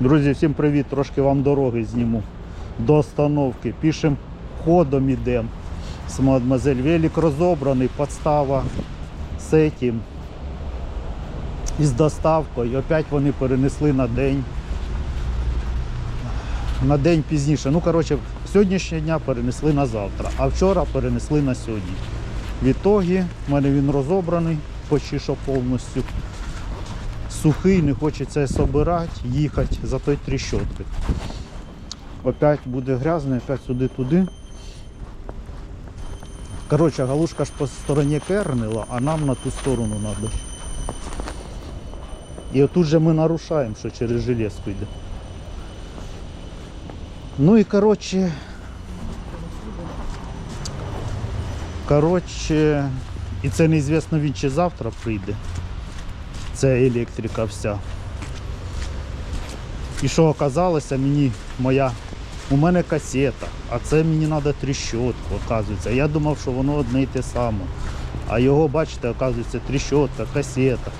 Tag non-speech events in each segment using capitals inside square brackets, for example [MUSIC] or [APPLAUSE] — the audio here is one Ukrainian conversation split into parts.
Друзі, всім привіт! Трошки вам дороги зніму до остановки. Пішим ходом ідемо з мадемуазель. Велик розобраний, подстава з этим. Із доставкою. Опять вони перенесли на день. На день пізніше. Ну, коротше, сьогоднішнього дня перенесли на завтра, а вчора перенесли на сьогодні. В ітогі в мене він розобраний почти що повністю сухий, не хочеться собирати, їхати за той тріщотки. Опять буде грязний, опять сюди-туди. Коротше, галушка ж по стороні кернила, а нам на ту сторону треба. І отут же ми нарушаємо, що через железку йде. Ну і коротше. Коротше, і це неізвісно він чи завтра прийде. Це електрика вся. І що оказалося, мені моя. У мене касета, а це мені треба тріщотку, оказується. Я думав, що воно одне й те саме. А його, бачите, оказується тріщотка, касета.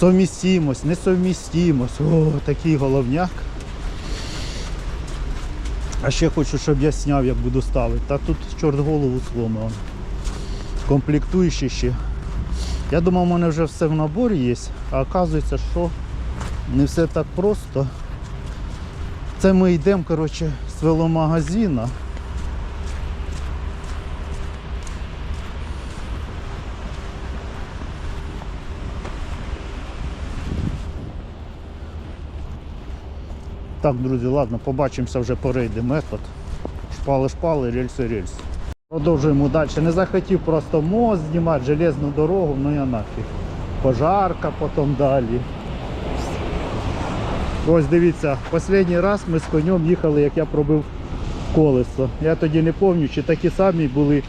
Совмістимость, несовмістимость. О, такий головняк. А ще хочу, щоб я зняв, як буду ставити. Та тут чорт голову сломив. Комплектуючі ще. Я думав, у мене вже все в наборі є, а оказується, що не все так просто. Це ми йдемо, коротше, з веломагазина. Так, друзі, ладно, побачимося вже перейде метод. Шпали-шпали, рельси-рельси. Продовжуємо далі. Не захотів просто мост знімати, железну дорогу, ну я нафіг. Пожарка потім далі. Ось дивіться, останній раз ми з конем їхали, як я пробив колесо. Я тоді не пам'ятаю, чи такі самі були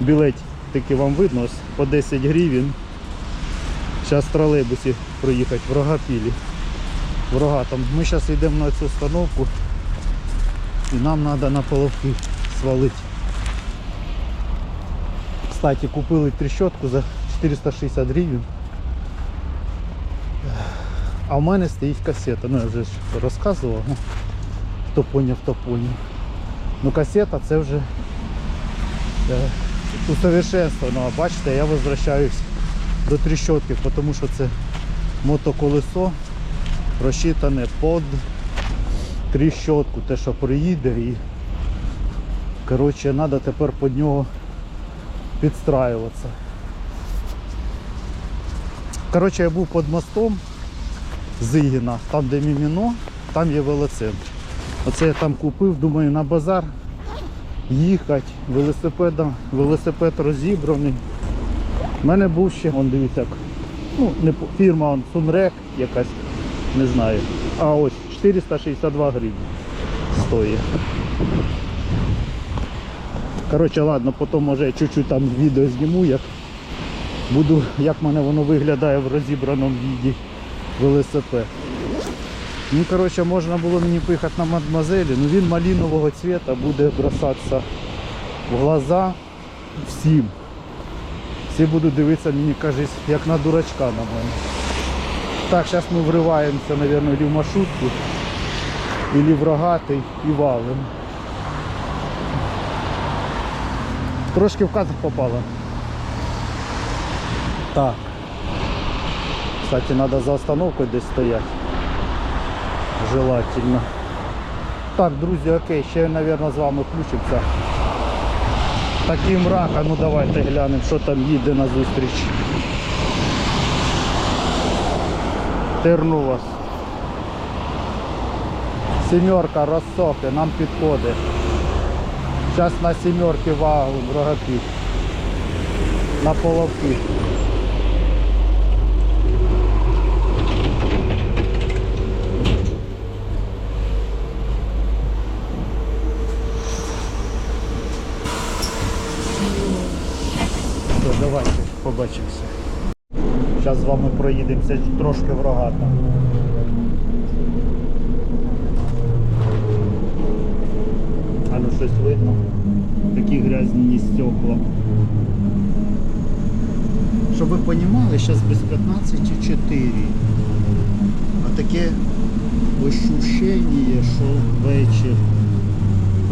білетики вам видно, по 10 гривень. Зараз тролейбусі проїхати в Рогапілі. В Рогатом. Ми зараз йдемо на цю установку і нам треба на половки свалити. Кстати, купили трещотку за 460 гривень. А в мене стоїть касета. Ну я вже розказував. Ну, хто поняв, хто поняв. Ну касета це вже е, усовершенствовано. Бачите, я возвращаюсь до трещотки, тому що це мотоколесо розчитане під трещотку, те, що приїде і коротше, треба тепер під нього підстраюватися. Коротше, я був під мостом Зигіна, там де Міміно, там є велоцентр. Оце я там купив, думаю, на базар їхати, велосипедом, велосипед розібраний. У мене був ще, он дивіться, ну, не фірма он, Сунрек якась, не знаю. А ось 462 гривні стоїть. Коротше, ладно, потім може чуть-чуть там відео зніму, як буду, як мене воно виглядає в розібраному віді велосипед. Ну, коротше, можна було мені поїхати на мадмазелі, ну він малинового цвета буде бросатися в глаза всім. Всі будуть дивитися, мені кажуть, як на дурачка на мене. Так, зараз ми вриваємося, мабуть, в маршрутку, або в рогатий і валим. Трошки в кадр попало. Так. Кстати, надо за остановкою десь стояти. Желательно. Так, друзі, окей, ще, мабуть, з вами включимося. Такий мрак, а ну давайте глянемо, що там їде на зустріч. Терну вас. Сімерка розсохи, нам підходить. Зараз на сімерки вагу рогати. На половки. Все, давайте побачимося. Зараз з вами проїдемося трошки в рогата. А ну щось видно. Такі грязні стекла. Щоб ви розуміли, зараз без 15,4. А таке ощущення, що вечір.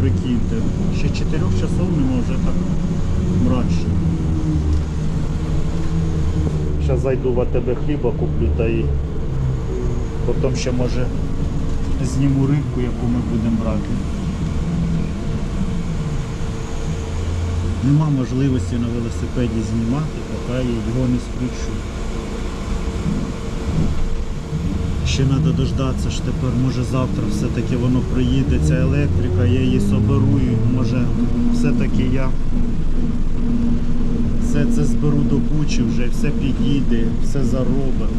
Прикиньте. Ще 4 часов нема вже так мрачно. Зараз зайду в АТБ хліба куплю та і потім ще може зніму рибку, яку ми будемо брати. Нема можливості на велосипеді знімати, поки я його не скручу. Ще треба дождатися ж тепер, може завтра все-таки воно приїде, ця електрика, я її соберу і може все-таки я все це зберу до кучі вже, все підійде, все заробить.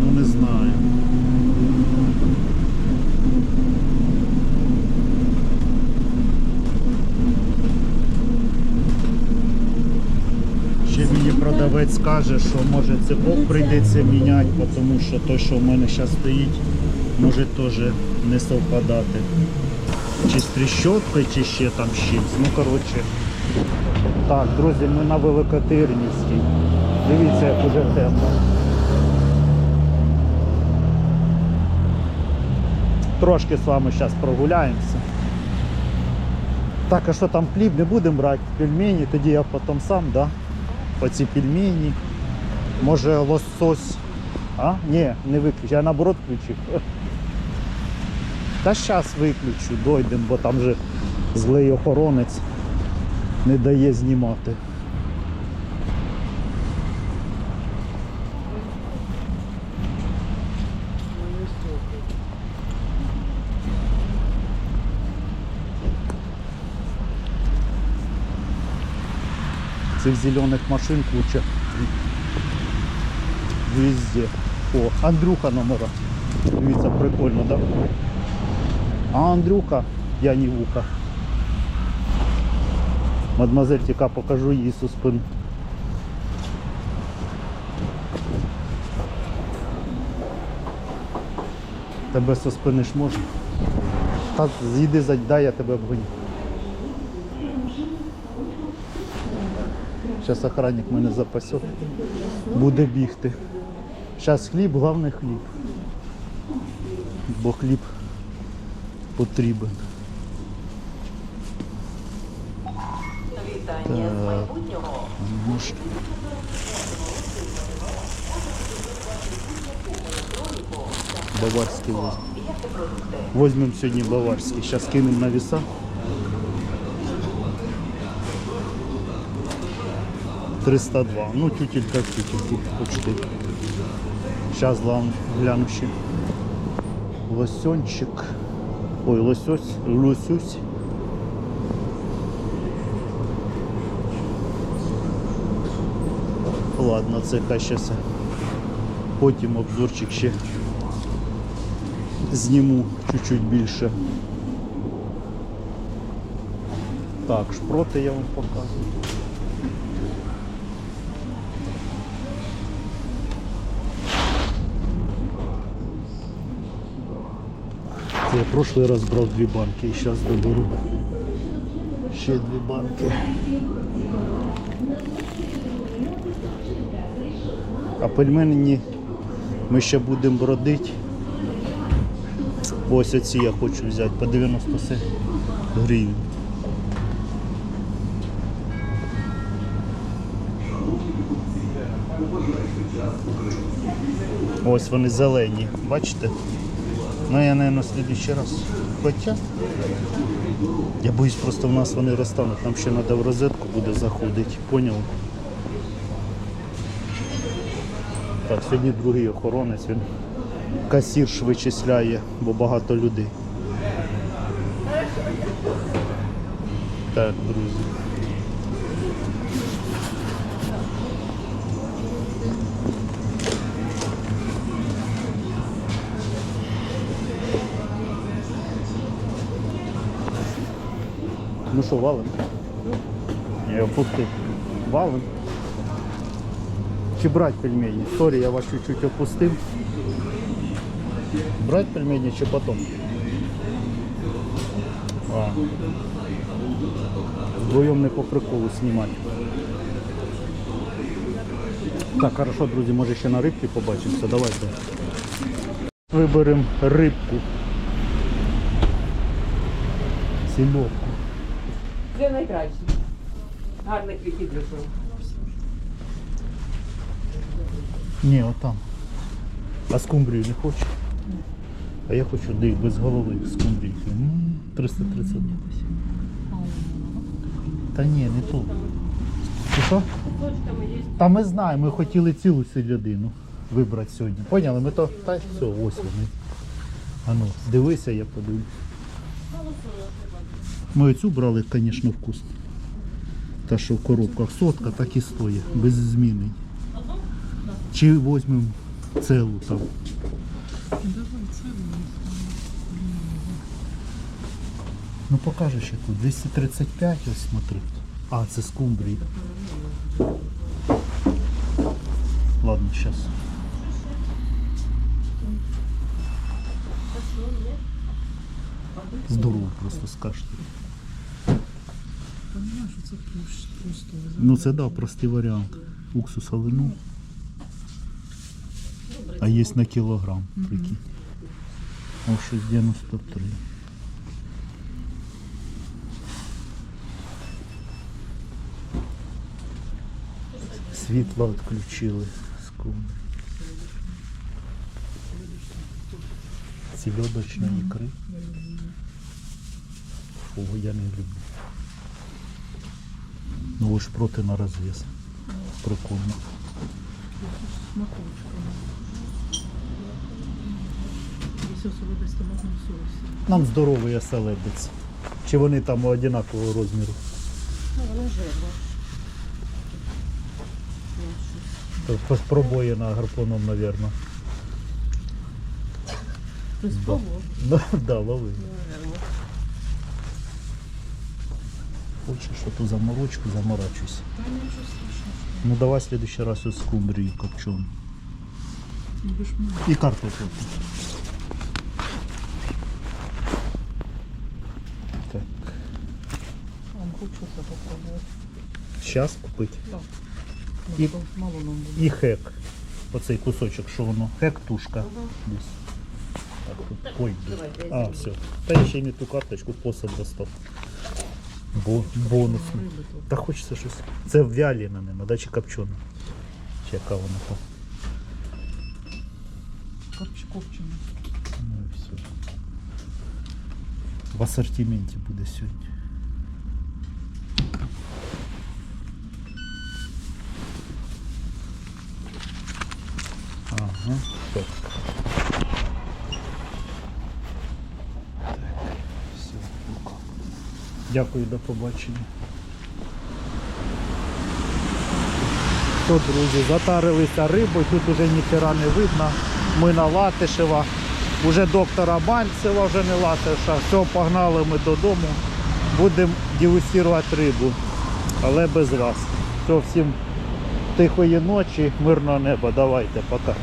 Ну не знаю. Ще мені продавець каже, що може цепок прийдеться міняти, тому що той, що в мене зараз стоїть, може теж не совпадати. Чи з тріщоткою, чи ще там чимось. Ну коротше. Так, друзі, ми на Великотирнівській. Дивіться, як уже темно. Трошки з вами зараз прогуляємося. Так, а що там хліб не будемо брати? Пельмені, тоді я потім сам, да? Оці пельмені. Може лосось. А? Ні, не виключу, я наоборот включив. Та зараз виключу, дойдемо, бо там же злий охоронець не дає знімати. Цих зелених машин куча. Везде. О, Андрюха номера. Дивіться, прикольно, да? А Андрюха, я не вуха. Мадемуазель, тільки покажу їй со спини. Тебе со спини можна? Та зійди за дай, я тебе обгоню. Зараз охранник мене запасет. Буде бігти. Зараз хліб, головне хліб. Бо хліб потрібен. Вітання з майбутнього. Баварський возьмем. Возьмемо сьогодні баварський. Зараз кинемо на віса. 302. Ну, тютелька в тютельку почти. Зараз гляну ще. Лосьончик. Ой, лосось, лосюсь. Ладно, це хай ще. Потім обзорчик ще зніму чуть-чуть більше. Так, шпроти я вам показую. Я прошлий раз брав дві банки і зараз доберу ще дві банки. А пельмені ми ще будемо бродити. Ось оці я хочу взяти по 97 гривень. Ось вони зелені, бачите? Ну я, мабуть, в слідчий раз. Хоча я боюсь, просто в нас вони розтануть, нам ще треба в розетку буде заходити, поняв? Так, сьогодні другий охоронець, він касірш вичисляє, бо багато людей. Так, друзі. Ну що? Я опустив. Валим. Чи брать пельмені? Сорі, я вас чуть-чуть опустив. Брать пельмені чи потом? А. Вдвоєм не по приколу знімати. Так, хорошо, друзі, може ще на рибки побачимося. Давайте. Виберемо рибку. Сільовку. Це найкраще. Гарних вихідних. вам. Ні, отам. А скумбрію не хочу. А я хочу де без голови скумбрійки. М, 330. Та ні, не ту. Чи що? Та ми знаємо, ми хотіли цілу сільодину вибрати сьогодні. Поняли? Ми то. Та все, ось вони. А ну, дивися, я подивлюсь. Ми оцю брали, звісно, вкусно. Та, що в коробках сотка, так і стоїть, без зміни. Чи візьмемо целу там. Ну покажи ще тут. 235, ось смотри. А, це скумбрій. Ладно, зараз. Здорово просто скажете. Понимаешь, це просто, просто Ну це да, простий варіант. Уксус вину. А є на кілограм, прикинь. О, 6,93. Світло відключили з кумби. Сільодочної ікри. Фу, я не люблю. Ну ви ж проти на розв'яз. Прикольно. Нам здоровий оселедець. Чи вони там однакового розміру? Ну, воно жирно. То Пробоє на гарпоном, мабуть. [LAUGHS] Да, лови. Хочеш ту заморочку, заморачусь. Страшного. Ну давай в следующий раз із скумбрію копчену. Ну, ви ж мали. І картоплю. Так. А, ну, хочу це попробувати. Зараз купити. Так. І- І... Мало нам буде. І хек. Оцей кусочок, що воно? Хек тушка. Десь. Так, тут. Ой, Давайте, а, все. Та я ще й не ту карточку посад достав. Бо бонусну. Та хочеться щось. Це вяліна нема, да, чи копчена? Чи яка вона там? Копч копчений. Ну і все. В асортименті буде сьогодні. Ага. Так, все, лука. Дякую, до побачення. Що, друзі, затарилися рибою, тут уже ніхера не видно. Ми на Латишева. Уже доктора Мальцева, вже не Латиша. Все, погнали ми додому. Будемо дегустувати рибу. Але без вас. Все, всім тихої ночі, мирного неба. Давайте, пока.